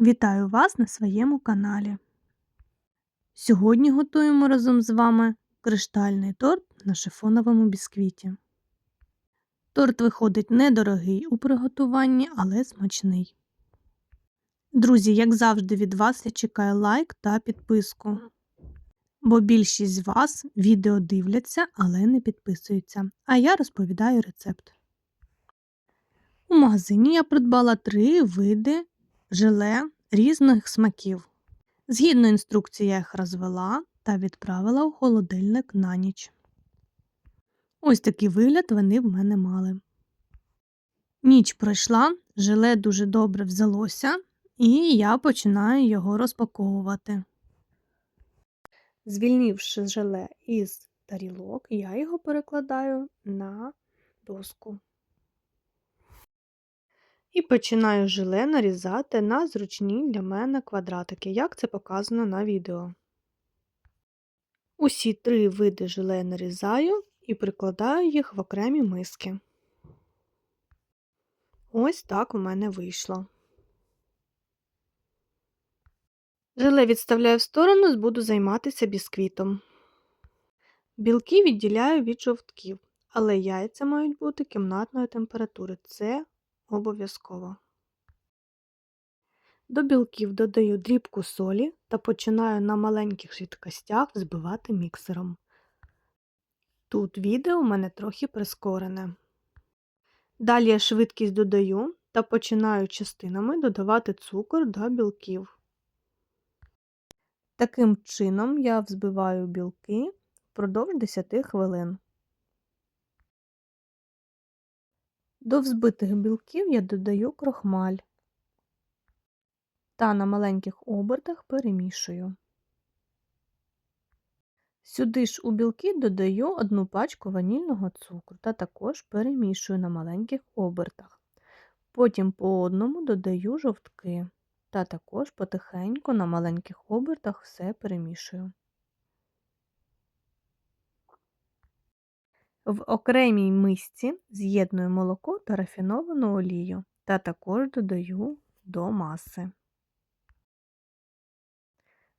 Вітаю вас на своєму каналі. Сьогодні готуємо разом з вами криштальний торт на шифоновому бісквіті. Торт виходить недорогий у приготуванні, але смачний. Друзі, як завжди, від вас я чекаю лайк та підписку, бо більшість з вас відео дивляться, але не підписуються. А я розповідаю рецепт. У магазині я придбала три види желе різних смаків. Згідно інструкції, я їх розвела та відправила у холодильник на ніч. Ось такий вигляд вони в мене мали. Ніч пройшла, желе дуже добре взялося, і я починаю його розпаковувати. Звільнивши желе із тарілок, я його перекладаю на доску. І починаю желе нарізати на зручні для мене квадратики, як це показано на відео. Усі три види желе нарізаю і прикладаю їх в окремі миски. Ось так у мене вийшло. Желе відставляю в сторону, буду займатися бісквітом. Білки відділяю від жовтків, але яйця мають бути кімнатної температури. Це обов'язково. До білків додаю дрібку солі та починаю на маленьких швидкостях збивати міксером. Тут відео у мене трохи прискорене. Далі я швидкість додаю та починаю частинами додавати цукор до білків. Таким чином я взбиваю білки впродовж 10 хвилин. До взбитих білків я додаю крохмаль та на маленьких обертах перемішую. Сюди ж у білки додаю одну пачку ванільного цукру та також перемішую на маленьких обертах. Потім по одному додаю жовтки та також потихеньку на маленьких обертах все перемішую. В окремій мисці з'єдную молоко та рафіновану олію та також додаю до маси.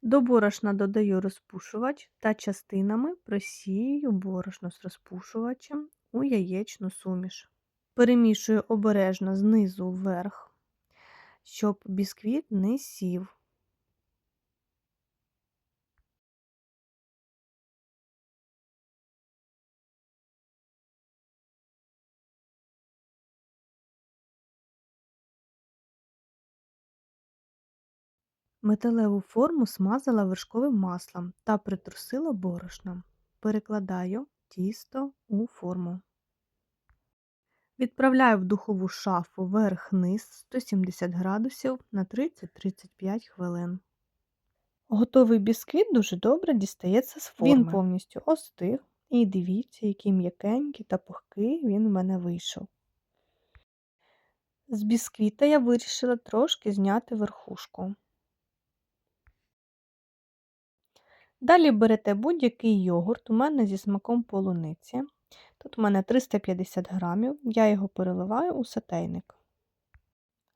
До борошна додаю розпушувач та частинами просію борошно з розпушувачем у яєчну суміш. Перемішую обережно знизу вверх, щоб бісквіт не сів. Металеву форму смазала вершковим маслом та притрусила борошном. Перекладаю тісто у форму. Відправляю в духову шафу верх-низ 170 градусів на 30-35 хвилин. Готовий бісквіт дуже добре дістається з форми. Він повністю остиг. І дивіться, який м'якенький та пухкий він в мене вийшов. З бісквіта я вирішила трошки зняти верхушку. Далі берете будь-який йогурт, у мене зі смаком полуниці. Тут у мене 350 грамів, я його переливаю у сотейник.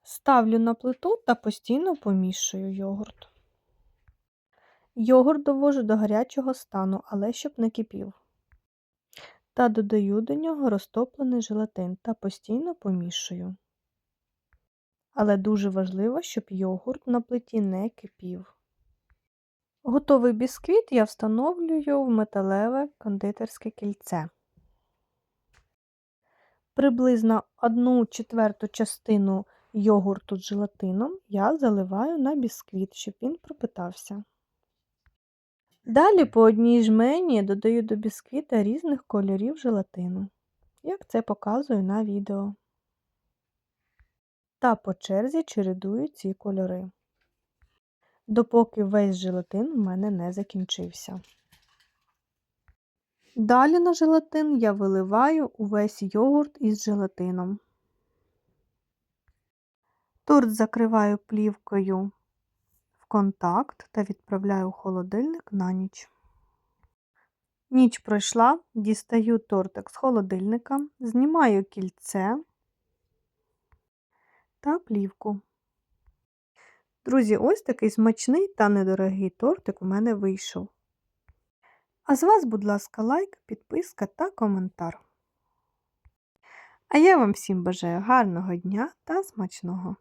Ставлю на плиту та постійно помішую йогурт. Йогурт довожу до гарячого стану, але щоб не кипів. Та додаю до нього розтоплений желатин та постійно помішую. Але дуже важливо, щоб йогурт на плиті не кипів. Готовий бісквіт я встановлюю в металеве кондитерське кільце. Приблизно 1 четверту частину йогурту з желатином я заливаю на бісквіт, щоб він пропитався. Далі по одній жмені додаю до бісквіта різних кольорів желатину, як це показую на відео. Та по черзі чередую ці кольори допоки весь желатин у мене не закінчився. Далі на желатин я виливаю увесь йогурт із желатином. Торт закриваю плівкою в контакт та відправляю у холодильник на ніч. Ніч пройшла, дістаю тортик з холодильника, знімаю кільце та плівку. Друзі, ось такий смачний та недорогий тортик у мене вийшов. А з вас, будь ласка, лайк, підписка та коментар. А я вам всім бажаю гарного дня та смачного!